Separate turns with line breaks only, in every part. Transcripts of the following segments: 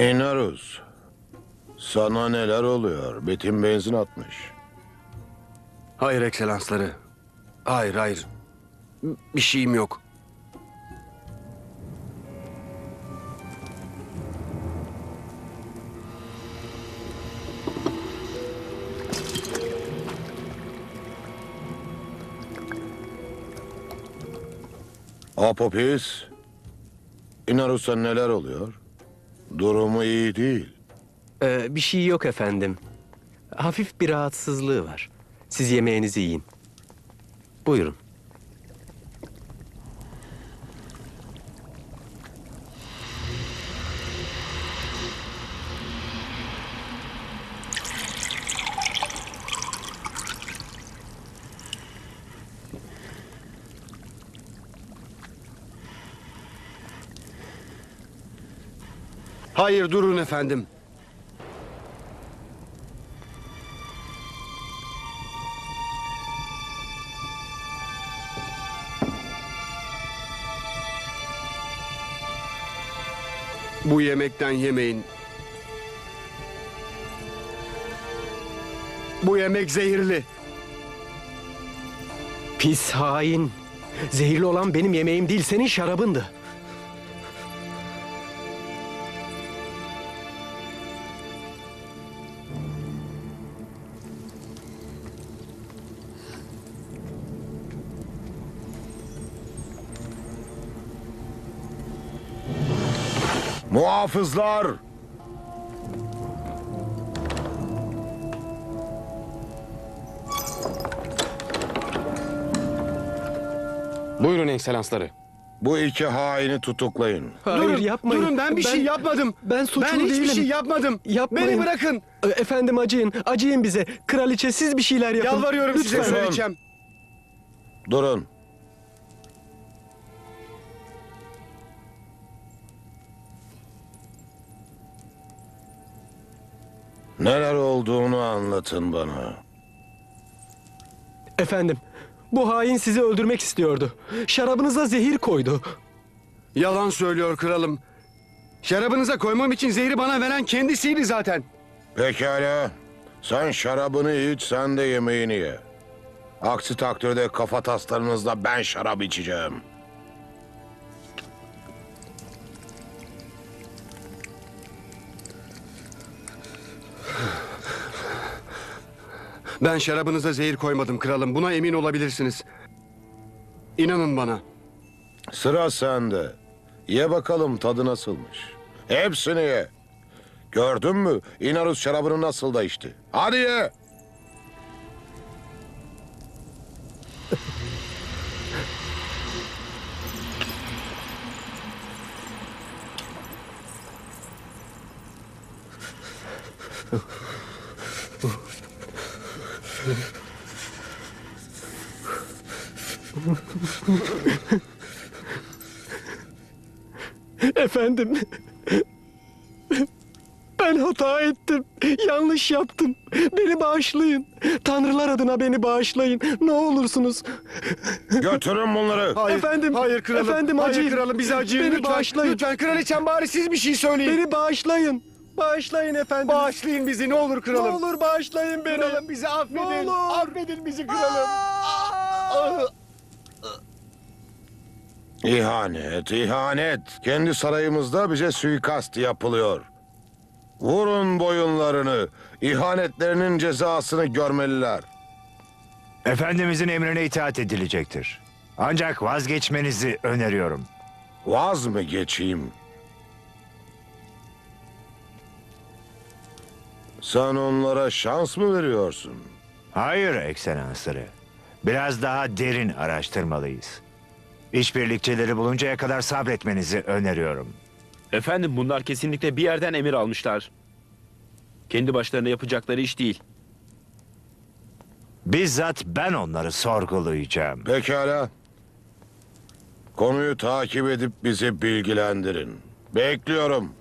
Enaruz. Sana neler oluyor? Betim benzin atmış.
Hayır ekselansları. Hayır hayır. Bir şeyim yok.
Apopis. Inarus'a neler oluyor? Durumu iyi değil.
Ee, bir şey yok efendim. Hafif bir rahatsızlığı var. Siz yemeğinizi yiyin. Buyurun.
Hayır durun efendim. Bu yemekten yemeyin. Bu yemek zehirli.
Pis hain. Zehirli olan benim yemeğim değil, senin şarabındı.
Muhafızlar!
Buyurun ekselansları.
Bu iki haini tutuklayın.
Hayır
durun,
yapmayın.
durun ben bir şey yapmadım.
Ben suçlu
Ben hiçbir
değilim.
şey yapmadım.
Yapmayın.
Beni bırakın.
Ee, Efendim acıyın, acıyın bize. Kraliçe siz bir şeyler yapın.
Yalvarıyorum size
Lütfen.
söyleyeceğim.
Durun. Neler olduğunu anlatın bana.
Efendim, bu hain sizi öldürmek istiyordu. Şarabınıza zehir koydu.
Yalan söylüyor kralım. Şarabınıza koymam için zehri bana veren kendisiydi zaten.
Pekala. Sen şarabını iç, sen de yemeğini ye. Aksi takdirde kafa taslarınızla ben şarap içeceğim.
Ben şarabınıza zehir koymadım kralım. Buna emin olabilirsiniz. İnanın bana.
Sıra sende. Ye bakalım tadı nasılmış. Hepsini ye. Gördün mü? İnarus şarabını nasıl da içti. Hadi ye.
Efendim, ben hata ettim. Yanlış yaptım. Beni bağışlayın. Tanrılar adına beni bağışlayın. Ne olursunuz.
Götürün bunları.
Hayır,
Efendim,
hayır kralım.
efendim,
hayır
acıyın.
kralım bize acıyın
Beni
lütfen.
bağışlayın.
Lütfen kraliçem bari siz bir şey söyleyin.
Beni bağışlayın. Bağışlayın efendim.
Bağışlayın bizi ne olur
ne
kralım.
olur bağışlayın beni.
Kralım bizi affedin.
Ne olur.
Affedin bizi kralım.
İhanet, ihanet. Kendi sarayımızda bize suikast yapılıyor. Vurun boyunlarını. İhanetlerinin cezasını görmeliler.
Efendimizin emrine itaat edilecektir. Ancak vazgeçmenizi öneriyorum.
Vaz mı geçeyim? Sen onlara şans mı veriyorsun?
Hayır ekselansları. Biraz daha derin araştırmalıyız. İşbirlikçileri buluncaya kadar sabretmenizi öneriyorum.
Efendim bunlar kesinlikle bir yerden emir almışlar. Kendi başlarına yapacakları iş değil.
Bizzat ben onları sorgulayacağım.
Pekala. Konuyu takip edip bizi bilgilendirin. Bekliyorum.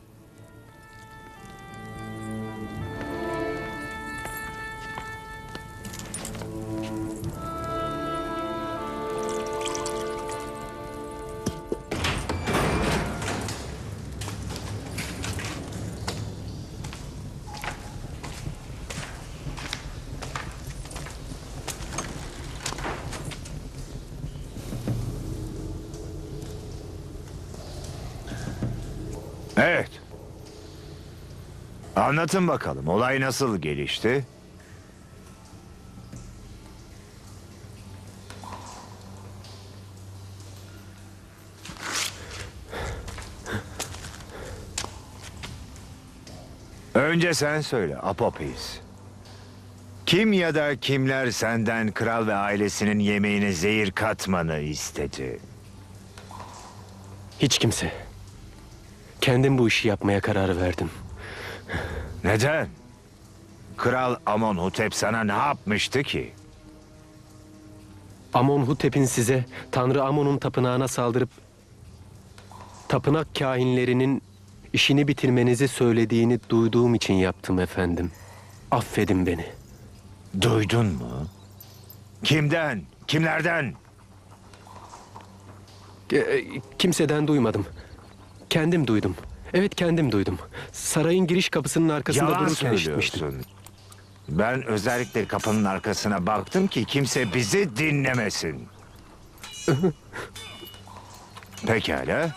Evet. Anlatın bakalım olay nasıl gelişti? Önce sen söyle Apopis. Kim ya da kimler senden kral ve ailesinin yemeğine zehir katmanı istedi?
Hiç kimse. Kendim bu işi yapmaya karar verdim.
Neden? Kral Amonhotep sana ne yapmıştı ki?
Amonhotep'in size Tanrı Amon'un tapınağına saldırıp tapınak kahinlerinin işini bitirmenizi söylediğini duyduğum için yaptım efendim. Affedin beni.
Duydun mu? Kimden? Kimlerden?
E, Kimseden duymadım. Kendim duydum. Evet kendim duydum. Sarayın giriş kapısının arkasında
Yalan
dururken işitmiştim.
söylüyorsun. Ben özellikle kapının arkasına baktım ki kimse bizi dinlemesin. Pekala.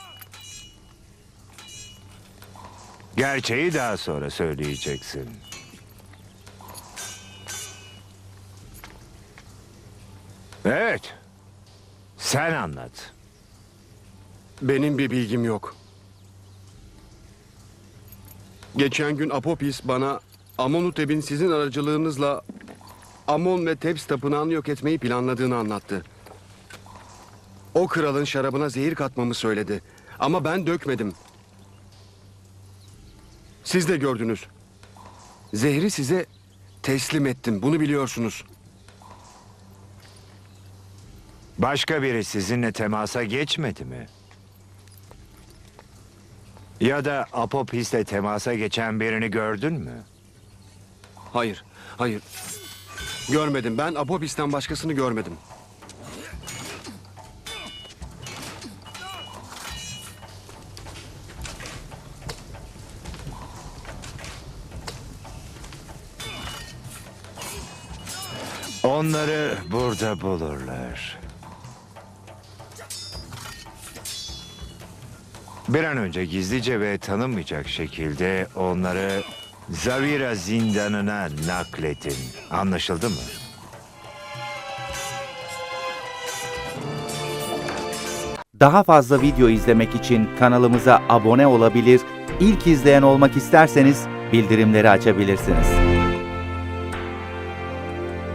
Gerçeği daha sonra söyleyeceksin. Evet. Sen anlat.
Benim bir bilgim yok. Geçen gün Apopis bana Amonutep'in sizin aracılığınızla Amon ve Tebs tapınağını yok etmeyi planladığını anlattı. O kralın şarabına zehir katmamı söyledi. Ama ben dökmedim. Siz de gördünüz. Zehri size teslim ettim. Bunu biliyorsunuz.
Başka biri sizinle temasa geçmedi mi? Ya da Apopis'le temasa geçen birini gördün mü?
Hayır, hayır. Görmedim. Ben Apopis'ten başkasını görmedim.
Onları burada bulurlar. Bir an önce gizlice ve tanınmayacak şekilde onları Zavira zindanına nakletin. Anlaşıldı mı?
Daha fazla video izlemek için kanalımıza abone olabilir, ilk izleyen olmak isterseniz bildirimleri açabilirsiniz.